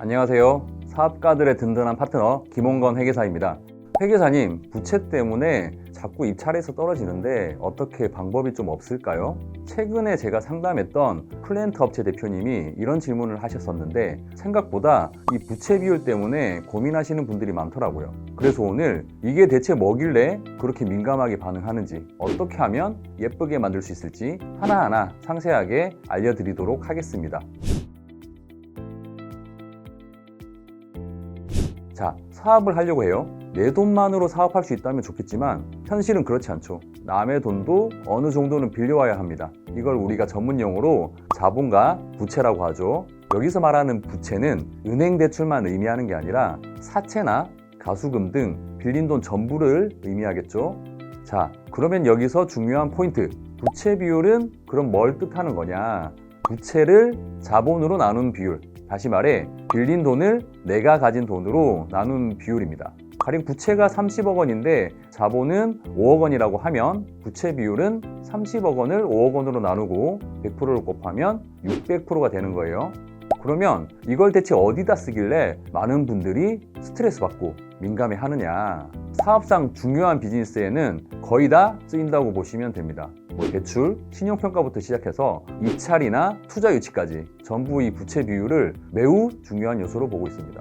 안녕하세요. 사업가들의 든든한 파트너 김홍건 회계사입니다. 회계사님, 부채 때문에 자꾸 입찰에서 떨어지는데 어떻게 방법이 좀 없을까요? 최근에 제가 상담했던 클랜트 업체 대표님이 이런 질문을 하셨었는데 생각보다 이 부채 비율 때문에 고민하시는 분들이 많더라고요. 그래서 오늘 이게 대체 뭐길래 그렇게 민감하게 반응하는지 어떻게 하면 예쁘게 만들 수 있을지 하나하나 상세하게 알려드리도록 하겠습니다. 자, 사업을 하려고 해요. 내 돈만으로 사업할 수 있다면 좋겠지만 현실은 그렇지 않죠. 남의 돈도 어느 정도는 빌려와야 합니다. 이걸 우리가 전문 용어로 자본과 부채라고 하죠. 여기서 말하는 부채는 은행 대출만 의미하는 게 아니라 사채나 가수금 등 빌린 돈 전부를 의미하겠죠. 자, 그러면 여기서 중요한 포인트. 부채 비율은 그럼 뭘 뜻하는 거냐? 부채를 자본으로 나눈 비율. 다시 말해 빌린 돈을 내가 가진 돈으로 나눈 비율입니다. 가령 부채가 30억 원인데 자본은 5억 원이라고 하면 부채 비율은 30억 원을 5억 원으로 나누고 100%를 곱하면 600%가 되는 거예요. 그러면 이걸 대체 어디다 쓰길래 많은 분들이 스트레스 받고 민감해 하느냐. 사업상 중요한 비즈니스에는 거의 다 쓰인다고 보시면 됩니다. 뭐 대출, 신용평가부터 시작해서 입찰이나 투자 유치까지 전부 이 부채 비율을 매우 중요한 요소로 보고 있습니다.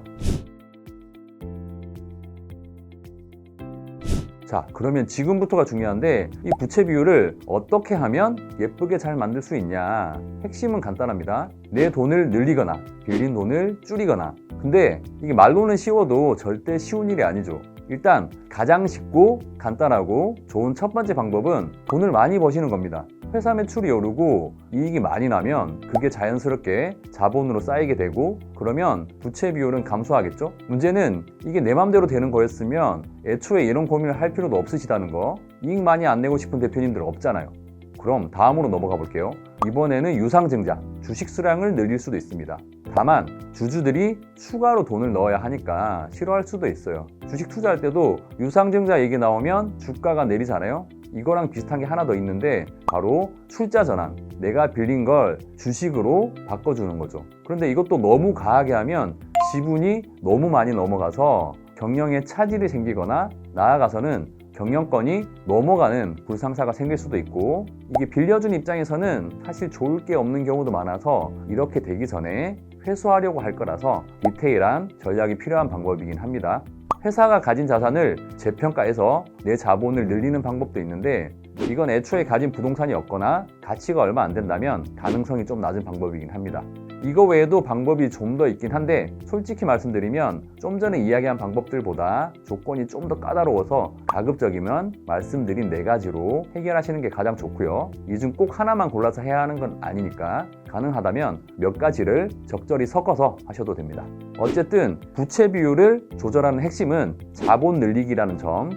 자, 그러면 지금부터가 중요한데 이 부채 비율을 어떻게 하면 예쁘게 잘 만들 수 있냐? 핵심은 간단합니다. 내 돈을 늘리거나 빌린 돈을 줄이거나. 근데 이게 말로는 쉬워도 절대 쉬운 일이 아니죠. 일단 가장 쉽고 간단하고 좋은 첫 번째 방법은 돈을 많이 버시는 겁니다. 회사 매출이 오르고 이익이 많이 나면 그게 자연스럽게 자본으로 쌓이게 되고 그러면 부채 비율은 감소하겠죠? 문제는 이게 내 맘대로 되는 거였으면 애초에 이런 고민을 할 필요도 없으시다는 거 이익 많이 안 내고 싶은 대표님들 없잖아요. 그럼 다음으로 넘어가 볼게요. 이번에는 유상증자, 주식 수량을 늘릴 수도 있습니다. 다만 주주들이 추가로 돈을 넣어야 하니까 싫어할 수도 있어요. 주식 투자할 때도 유상증자 얘기 나오면 주가가 내리잖아요. 이거랑 비슷한 게 하나 더 있는데 바로 출자 전환. 내가 빌린 걸 주식으로 바꿔주는 거죠. 그런데 이것도 너무 과하게 하면 지분이 너무 많이 넘어가서 경영에 차질이 생기거나 나아가서는 경영권이 넘어가는 불상사가 생길 수도 있고 이게 빌려준 입장에서는 사실 좋을 게 없는 경우도 많아서 이렇게 되기 전에 회수하려고 할 거라서 디테일한 전략이 필요한 방법이긴 합니다. 회사가 가진 자산을 재평가해서 내 자본을 늘리는 방법도 있는데 이건 애초에 가진 부동산이 없거나 가치가 얼마 안 된다면 가능성이 좀 낮은 방법이긴 합니다. 이거 외에도 방법이 좀 더 있긴 한데 솔직히 말씀드리면 좀 전에 이야기한 방법들보다 조건이 좀 더 까다로워서 가급적이면 말씀드린 네 가지로 해결하시는 게 가장 좋고요. 이 중 꼭 하나만 골라서 해야 하는 건 아니니까 가능하다면 몇 가지를 적절히 섞어서 하셔도 됩니다. 어쨌든 부채 비율을 조절하는 핵심은 자본 늘리기라는 점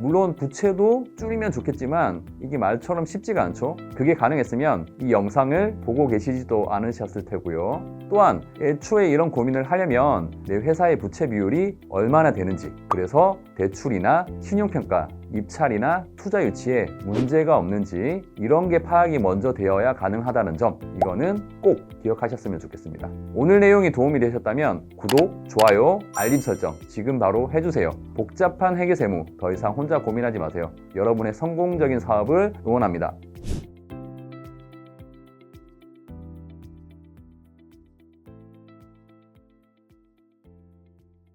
물론 부채도 줄이면 좋겠지만 이게 말처럼 쉽지가 않죠. 그게 가능했으면 이 영상을 보고 계시지도 않으셨을 테고요. 또한 애초에 이런 고민을 하려면 내 회사의 부채 비율이 얼마나 되는지 그래서 대출이나 신용평가, 입찰이나 투자 유치에 문제가 없는지 이런 게 파악이 먼저 되어야 가능하다는 점 이거는 꼭 기억하셨으면 좋겠습니다. 오늘 내용이 도움이 되셨다면 구독, 좋아요, 알림 설정 지금 바로 해주세요. 복잡한 회계 세무 더 이상 혼자 고민하지 마세요. 여러분의 성공적인 사업을 응원합니다.